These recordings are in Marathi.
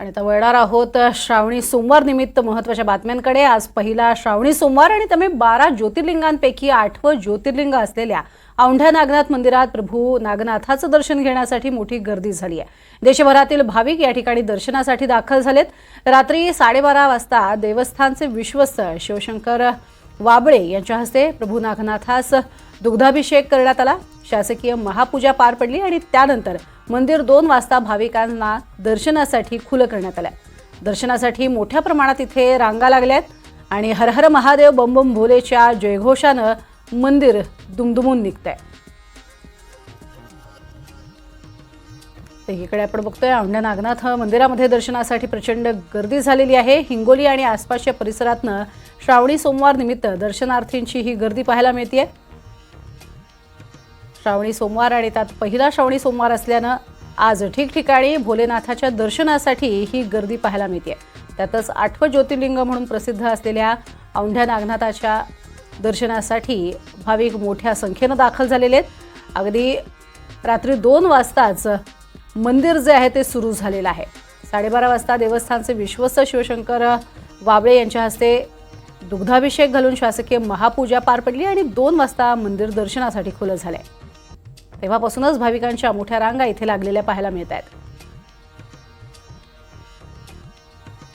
आणि आता वळणार आहोत श्रावणी सोमवार निमित्त महत्त्वाच्या बातम्यांकडे. आज पहिला श्रावणी सोमवार आणि त्यामुळे बारा ज्योतिर्लिंगांपैकी आठवं ज्योतिर्लिंग असलेल्या औंढ्या नागनाथ मंदिरात प्रभू नागनाथाचं दर्शन घेण्यासाठी मोठी गर्दी झाली आहे. देशभरातील भाविक या ठिकाणी दर्शनासाठी दाखल झालेत. रात्री साडेबारा वाजता देवस्थानचे विश्वस्त शिवशंकर वाबळे यांच्या हस्ते प्रभू नागनाथास दुग्धाभिषेक करण्यात आला. शासकीय महापूजा पार पडली आणि त्यानंतर मंदिर दोन वाजता भाविकांना दर्शनासाठी खुलं करण्यात आलं. दर्शनासाठी मोठ्या प्रमाणात इथे रांगा लागल्यात आणि हर हर महादेव बम भोलेच्या जयघोषानं मंदिर दुमदुमून निघतंय. एकीकडे आपण बघतोय औंढ्या नागनाथ मंदिरामध्ये दर्शनासाठी प्रचंड गर्दी झालेली आहे. हिंगोली आणि आसपासच्या परिसरातनं श्रावणी सोमवार निमित्त दर्शनार्थींची ही गर्दी पाहायला मिळते श्रावणी सोमवार आणि त्यात पहिला श्रावणी सोमवार असल्यानं आज ठिकठिकाणी भोलेनाथाच्या दर्शनासाठी ही गर्दी पाहायला मिळते त्यातच आठवं ज्योतिर्लिंग म्हणून प्रसिद्ध असलेल्या औंढ्या नागनाथाच्या दर्शनासाठी भाविक मोठ्या संख्येनं दाखल झालेले आहेत. अगदी रात्री दोन वाजताच मंदिर जे आहे ते सुरू झालेलं आहे. साडेबारा वाजता देवस्थानचे विश्वस्त शिवशंकर वाबळे यांच्या हस्ते दुग्धाभिषेक घालून शासकीय महापूजा पार पडली आणि दोन वाजता मंदिर दर्शनासाठी खुलं झालंय. तेव्हापासूनच भाविकांच्या मोठ्या रांगा इथे लागलेल्या पाहायला मिळत आहेत.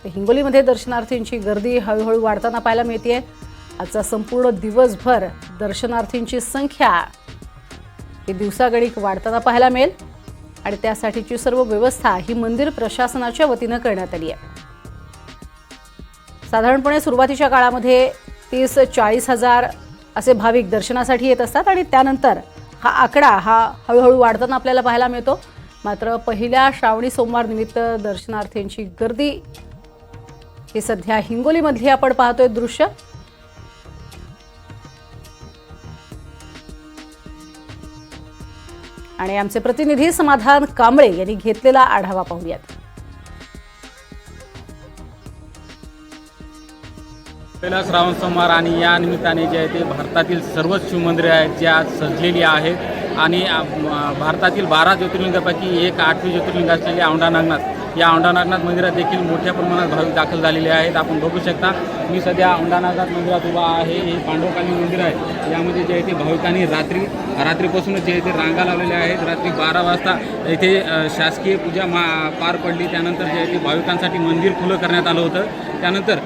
हिंगोलीमध्ये दर्शनार्थींची गर्दी हळूहळू वाढताना पाहायला मिळते आजचा संपूर्ण दिवसभर दर्शनार्थींची संख्या ही दिवसागणिक वाढताना पाहायला मिळेल. आणि त्यासाठीची सर्व व्यवस्था ही मंदिर प्रशासनाच्या वतीनं करण्यात आली आहे. साधारणपणे सुरुवातीच्या काळामध्ये तीस चाळीस हजार असे भाविक दर्शनासाठी येत असतात आणि त्यानंतर हा आकडा हा हळूहळू वाढताना आपल्याला पाहायला मिळतो. मात्र पहिल्या श्रावणी सोमवार निमित्त दर्शनार्थींची गर्दी. ही सध्या हिंगोलीमधली आपण पाहतोय दृश्य. आणि आमचे प्रतिनिधी समाधान कांबळे यांनी घेतलेला आढावा पाहूयात. पहिला श्रावण सोमवार आणि या निमित्ताने जे आहे ते भारतातील सर्वच शिवमंदिरे आहेत जे आज सजलेली आहेत. आणि भारतातील बारा ज्योतिर्लिंगापैकी एक आठवी ज्योतिर्लिंग असलेली औंढा नागनाथ. या औंढा नागनाथ मंदिरात देखील मोठ्या प्रमाणात भाविक दाखल झालेले आहेत. आपण बघू शकता मी सध्या औंढा नागनाथ मंदिरात उभा आहे. हे पांडवकालीन मंदिर आहे. यामध्ये जे आहे ते भाविकांनी रात्री रात्रीपासूनच जे आहे ते रांगा लावलेल्या आहेत. रात्री बारा वाजता इथे शासकीय पूजा मा पार पडली. त्यानंतर जे आहे ते भाविकांसाठी मंदिर खुलं करण्यात आलं होतं. त्यानंतर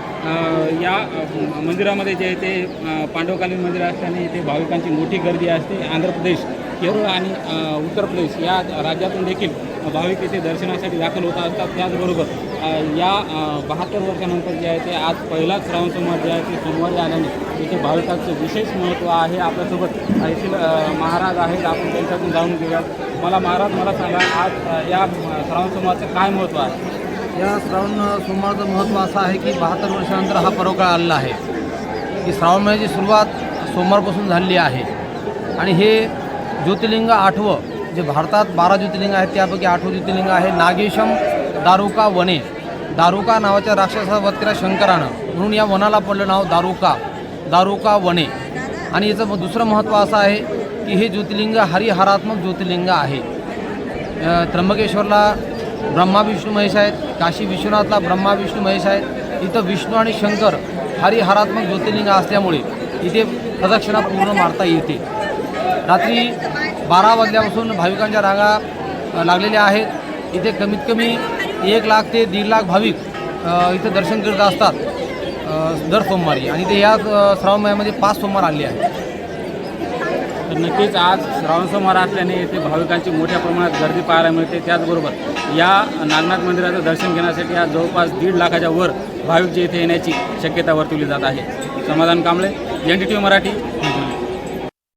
या मंदिरामध्ये जे आहे ते पांडवकालीन मंदिर असल्याने इथे भाविकांची मोठी गर्दी असते. आंध्र प्रदेश केरळ आणि उत्तर प्रदेश या राज्यातून देखील भाविक इथे दर्शनासाठी दाखल होत असतात त्याचबरोबर या बहात्तर वर्षानंतर जे आहे ते आज पहिलाच श्रावण सोमवार जे आहे ते सोमवारी आल्याने इथे भाविकांचं विशेष महत्त्व आहे आपल्यासोबत. येथील महाराज आहेत आपण त्यांच्यातून जाणून घेऊयात. मला महाराज मला सांगा आज या श्रावण सोमवारचं काय महत्त्व आहे? या श्रावण सोमवारचं महत्त्व असं आहे की बहात्तर वर्षानंतर हा परोकाळ आलेला आहे. की श्रावण महिन्याची सुरुवात सोमवारपासून झालेली आहे. आणि हे ज्योतिर्लिंग आठवं जे भारतात बारा ज्योतिर्लिंग आहेत त्यापैकी आठवं ज्योतिर्लिंग आहे नागेशम दारुका वने. दारुका नावाच्या राक्षसाचा वध केला शंकरानं. म्हणून या वनाला पडलं नाव दारुका. दारुका वने. आणि याचं दुसरं महत्त्व असं आहे की हे ज्योतिर्लिंग हरिहरात्मक ज्योतिर्लिंग आहे. त्र्यंबकेश्वरला ब्रह्मा विष्णू महेश आहेत. काशी विश्वनाथला ब्रह्मा विष्णू महेश आहेत. इथं विष्णू आणि शंकर हरिहरात्मक ज्योतिर्लिंग असल्यामुळे इथे प्रदक्षिणा पूर्ण मारता येते. रात्री बारा वाजल्यापासून भाविकांच्या रांगा लागलेल्या आहेत. इथे कमीत कमी एक लाख ते दीड लाख भाविक इथे दर्शन करत असतात दर सोमवारी. आणि ते या श्रावण महिन्यामध्ये पाच सोमवार आले आहेत. तर नक्कीच आज श्रावण सोमवार असल्याने येथे भाविकांची मोठ्या प्रमाणात गर्दी पाहायला मिळते. त्याचबरोबर या नागनाथ मंदिराचं दर्शन घेण्यासाठी आज जवळपास दीड लाखाच्या वर भाविक जे इथे येण्याची शक्यता वर्तवली जात आहे. Samadhan Kamble N T T Marathi.